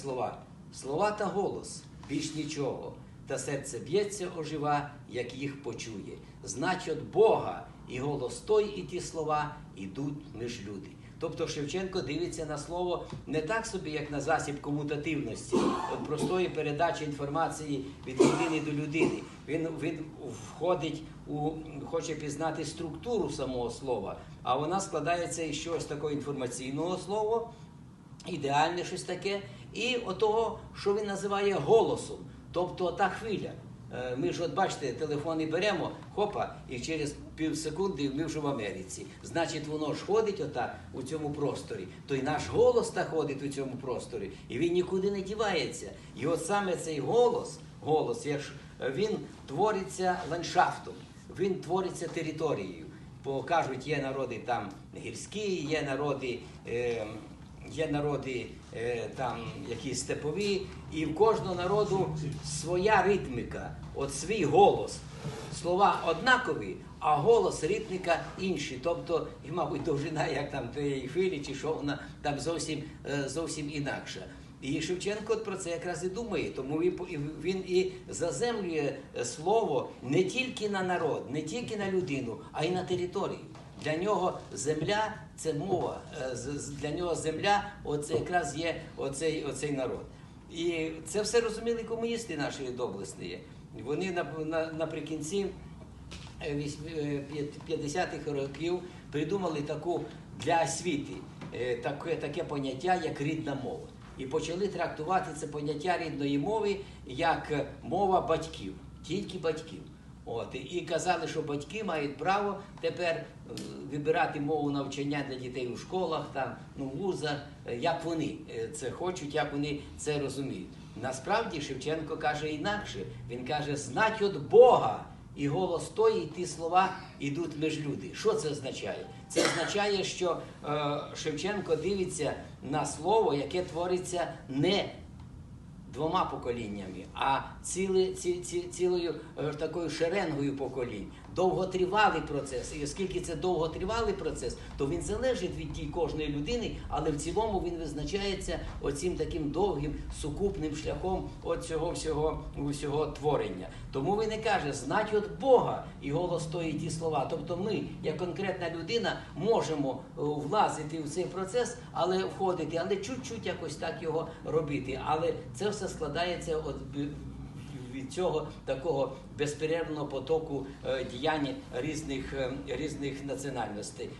слова. Слова та голос, більш нічого. Та серце б'ється ожива, як їх почує. Значить, Бога і голос той, і ті слова ідуть між люди. Тобто Шевченко дивиться на слово не так собі, як на засіб комутативності, от простої передачі інформації від людини до людини. Він, він входить у хоче пізнати структуру самого слова, а вона складається із чогось такого інформаційного слова, ідеальне щось таке, і отого, що він називає голосом, тобто та хвиля. Е, Ми ж от бачите, телефони беремо, хопа, і через пів секунди ми вже в Америці. Значить, воно ж ходить отак у цьому просторі. То й наш голос так ходить у цьому просторі, і він нікуди не дівається. І от саме цей голос, голос, е, він твориться ландшафтом, він твориться територією. Бо кажуть, є народи там гірські, є народи. Е, Є народи е, там якісь степові, і в кожного народу своя ритміка, от свій голос. Слова однакові, а голос ритміка інший. Тобто, і, мабуть, довжина, як там тієї хвилі, чи що вона там зовсім, е, зовсім інакша. І Шевченко про це якраз і думає, тому він, і заземлює е, слово не тільки на народ, не тільки на людину, а й на територію. Для нього земля це мова. Е, Для нього земля оце якраз є оцей, оцей народ. І це все розуміли комуністи нашої доблесні. Вони на, на, наприкінці е, вісь- е, п'ят- 50-х років придумали таку для освіти е, таке, таке поняття, як рідна мова. І почали трактувати це поняття рідної мови як е, мова батьків, тільки батьків. От, і казали, що батьки мають право тепер е, вибирати мову навчання для дітей у школах, там, ну, вузах, е, як вони е, це хочуть, як вони це розуміють. Насправді Шевченко каже інакше. Він каже, знать от Бога, і голос той, і ті слова йдуть між люди. Що це означає? Це означає, що е, Шевченко дивиться на слово, яке твориться не двома поколіннями, а ціли, ці, ці, цілою е, такою шеренгою поколінь. Довготривалий процес. І оскільки це довготривалий процес, то він залежить від тієї кожної людини, але в цілому він визначається оцим таким довгим сукупним шляхом от цього всього, всього творення. Тому він і каже, знать от Бога і голос тої ті слова. Тобто ми, як конкретна людина, можемо е, влазити в цей процес, але входити, але чуть-чуть якось так його робити. Але це все складається от від цього такого безперервного потоку е, діянь різних, е, різних національностей.